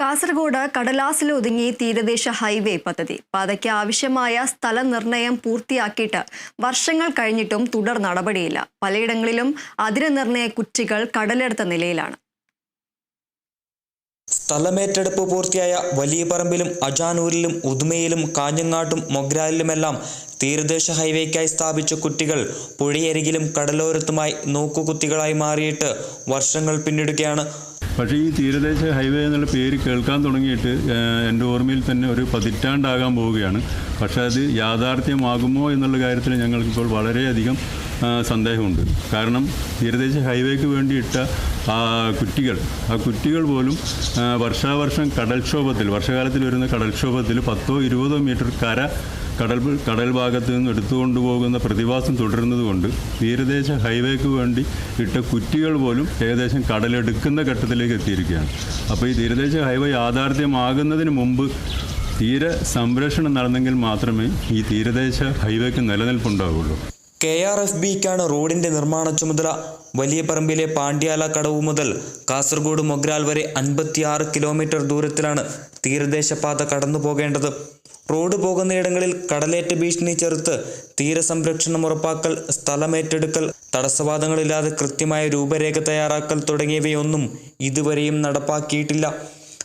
കാസർഗോഡ് കടലാസിൽ ഒതുങ്ങി തീരദേശ ഹൈവേ പദ്ധതി. പാതയ്ക്ക് ആവശ്യമായ സ്ഥല നിർണയം പൂർത്തിയാക്കിയിട്ട് വർഷങ്ങൾ കഴിഞ്ഞിട്ടും തുടർ നടപടിയില്ല. പലയിടങ്ങളിലും അതിര് നിർണയ കുറ്റികൾ കടലെടുത്ത നിലയിലാണ്. സ്ഥലമേറ്റെടുപ്പ് പൂർത്തിയായ വലിയപറമ്പിലും അജാനൂരിലും ഉദുമയിലും കാഞ്ഞങ്ങാട്ടും മൊഗ്രാലിലുമെല്ലാം തീരദേശ ഹൈവേക്കായി സ്ഥാപിച്ച കുറ്റികൾ പുഴയരികിലും കടലോരത്തുമായി നോക്കുകുത്തികളായി മാറിയിട്ട് വർഷങ്ങൾ പിന്നിടുകയാണ് പക്ഷേ ഈ തീരദേശ ഹൈവേ എന്നുള്ള പേര് കേൾക്കാൻ തുടങ്ങിയിട്ട് എന്റെ ഓർമ്മയിൽ തന്നെ ഒരു പതിറ്റാണ്ടാകാൻ പോവുകയാണ്. പക്ഷേ അത് യാഥാർത്ഥ്യമാകുമോ എന്നുള്ള കാര്യത്തിൽ ഞങ്ങൾക്കിപ്പോൾ വളരെയധികം സന്ദേഹമുണ്ട്. കാരണം തീരദേശ ഹൈവേക്ക് വേണ്ടിയിട്ട ആ കുറ്റികൾ ആ കുറ്റികൾ പോലും വർഷാവർഷം കടൽക്ഷോഭത്തിൽ വർഷകാലത്തിൽ വരുന്ന കടൽക്ഷോഭത്തിൽ പത്തോ ഇരുപതോ മീറ്റർ കര കടൽ കടൽ ഭാഗത്ത് നിന്ന് എടുത്തുകൊണ്ട് പോകുന്ന പ്രതിഭാസം തുടരുന്നതുകൊണ്ട് തീരദേശ ഹൈവേക്ക് വേണ്ടി ഇട്ട കുറ്റികൾ പോലും ഏകദേശം കടലെടുക്കുന്ന ഘട്ടത്തിലേക്ക് എത്തിയിരിക്കുകയാണ്. അപ്പോൾ ഈ തീരദേശ ഹൈവേ യാഥാർത്ഥ്യമാകുന്നതിന് മുമ്പ് തീര സംരക്ഷണം നടന്നെങ്കിൽ മാത്രമേ ഈ തീരദേശ ഹൈവേക്ക് നിലനിൽപ്പുണ്ടാവുള്ളൂ. കെ ആർ എഫ് ബിക്കാണ് റോഡിന്റെ നിർമ്മാണ ചുമതല. വലിയ പറമ്പിലെ പാണ്ഡ്യാല കടവ് മുതൽ കാസർഗോഡ് മൊഗ്രാൽ വരെ അൻപത്തിയാറ് കിലോമീറ്റർ ദൂരത്തിലാണ് തീരദേശപാത കടന്നു പോകേണ്ടത് റോഡ് പോകുന്നയിടങ്ങളിൽ കടലേറ്റ ഭീഷണി ചെറുത്ത് തീരസംരക്ഷണം ഉറപ്പാക്കൽ സ്ഥലമേറ്റെടുക്കൽ തടസ്സവാദങ്ങളില്ലാതെ കൃത്യമായ രൂപരേഖ തയ്യാറാക്കൽ തുടങ്ങിയവയൊന്നും ഇതുവരെയും നടപ്പാക്കിയിട്ടില്ല.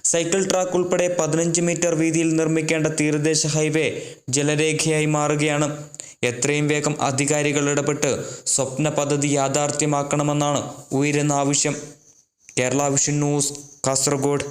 സൈക്കിൾ ട്രാക്ക് ഉൾപ്പെടെ പതിനഞ്ച് മീറ്റർ വീതിയിൽ നിർമ്മിക്കേണ്ട തീരദേശ ഹൈവേ ജലരേഖയായി മാറുകയാണ്. എത്രയും വേഗം അധികാരികൾ ഇടപെട്ട് സ്വപ്ന പദ്ധതി യാഥാർത്ഥ്യമാക്കണമെന്നാണ് ഉയരുന്ന ആവശ്യം. Kerala vision news Kasargod.